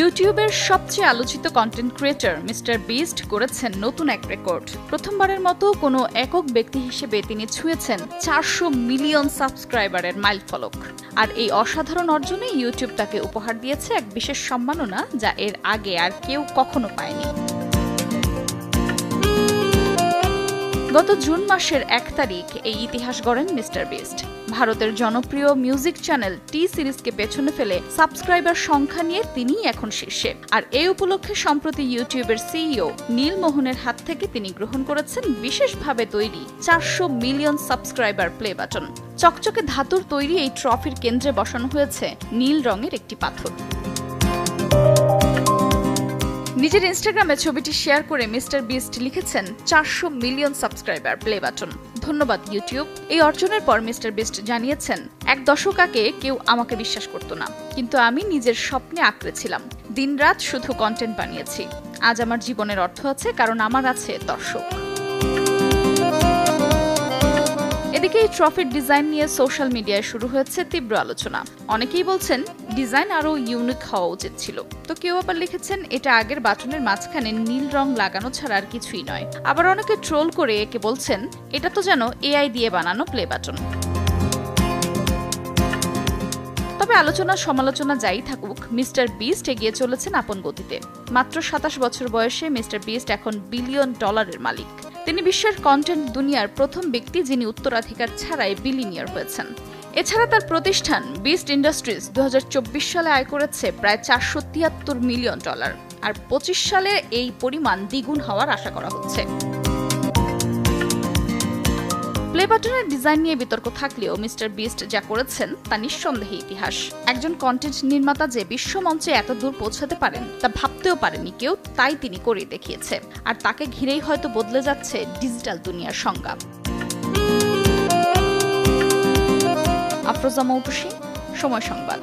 ইউটিউবের সবচেয়ে আলোচিত কন্টেন্ট ক্রিয়েটর মিস্টার বিস্ট করেছেন নতুন এক রেকর্ড প্রথমবারের মতো কোনো একক ব্যক্তি হিসেবে তিনি ছুঁয়েছেন চারশো মিলিয়ন সাবস্ক্রাইবারের মাইল ফলক। আর এই অসাধারণ অর্জনে ইউটিউব তাকে উপহার দিয়েছে এক বিশেষ সম্মাননা যা এর আগে আর কেউ কখনো পায়নি। গত জুন মাসের এক তারিখ এই ইতিহাস গড়েন মিস্টার বিস্ট। ভারতের জনপ্রিয় মিউজিক চ্যানেল টি সিরিজকে পেছনে ফেলে সাবস্ক্রাইবার সংখ্যা নিয়ে তিনিই এখন শীর্ষে। আর এই উপলক্ষে সম্প্রতি ইউটিউবের সিইও নীল মোহনের হাত থেকে তিনি গ্রহণ করেছেন বিশেষভাবে তৈরি চারশো মিলিয়ন সাবস্ক্রাইবার প্লে বাটন। চকচকে ধাতুর তৈরি এই ট্রফির কেন্দ্রে বসানো হয়েছে নীল রঙের একটি পাথর। নিজের ইনস্টাগ্রামে ছবিটি শেয়ার করে মিস্টার বিস্ট লিখেছেন, চারশো মিলিয়ন সাবস্ক্রাইবার প্লে বাটন। ধন্যবাদ ইউটিউব এই অর্জনের পর মিস্টার বিস্ট জানিয়েছেন, এক দশক আগে কেউ আমাকে বিশ্বাস করত না, কিন্তু আমি নিজের স্বপ্নে আঁকড়েছিলাম দিনরাত শুধু কন্টেন্ট বানিয়েছি। আজ আমার জীবনের অর্থ আছে, কারণ আমার আছে দর্শক। এদিকে এই ট্রফির ডিজাইন নিয়ে সোশ্যাল মিডিয়ায় শুরু হয়েছে তীব্র আলোচনা। অনেকেই বলছেন ডিজাইন আরও ইউনিক হওয়া উচিত ছিল। তো কেউ আবার লিখেছেন, এটা আগের বাটনের মাঝখানে নীল রং লাগানো ছাড়া আর কিছুই নয়। আবার অনেকে ট্রোল করে একে বলছেন, এটা তো যেন এআই দিয়ে বানানো প্লে বাটন তবে আলোচনা সমালোচনা যাই থাকুক মিস্টার বিস্ট এগিয়ে চলেছেন আপন গতিতে। মাত্র সাতাশ বছর বয়সে মিস্টার বিস্ট এখন বিলিয়ন ডলারের মালিক। তিনি বিশ্বের কন্টেন্ট দুনিয়ার প্রথম ব্যক্তি যিনি উত্তরাধিকার ছাড়াই বিলিনিয়ার হয়েছেন। এছাড়া তার প্রতিষ্ঠান বিস্ট ইন্ডাস্ট্রিজ দু হাজার চব্বিশ সালে আয় করেছে প্রায় চারশো তিয়াত্তর মিলিয়ন ডলার। আর পঁচিশ সালে এই পরিমাণ দ্বিগুণ হওয়ার আশা করা হচ্ছে। প্লে বাটনের ডিজাইন নিয়ে বিতর্ক থাকলেও মিস্টার বিস্ট যা করেছেন, তা নিঃসন্দেহে ইতিহাস। একজন কন্টেন্ট নির্মাতা যে বিশ্ব মঞ্চে এত দূর পৌঁছাতে পারেন, তা ভাবতেও পারেনি কেউ, তাই তিনি করে দেখিয়েছে। আর তাকে ঘিরেই হয়তো বদলে যাচ্ছে ডিজিটাল দুনিয়ার সংজ্ঞা। আফরোজা মৌটুসি, সময় সংবাদ।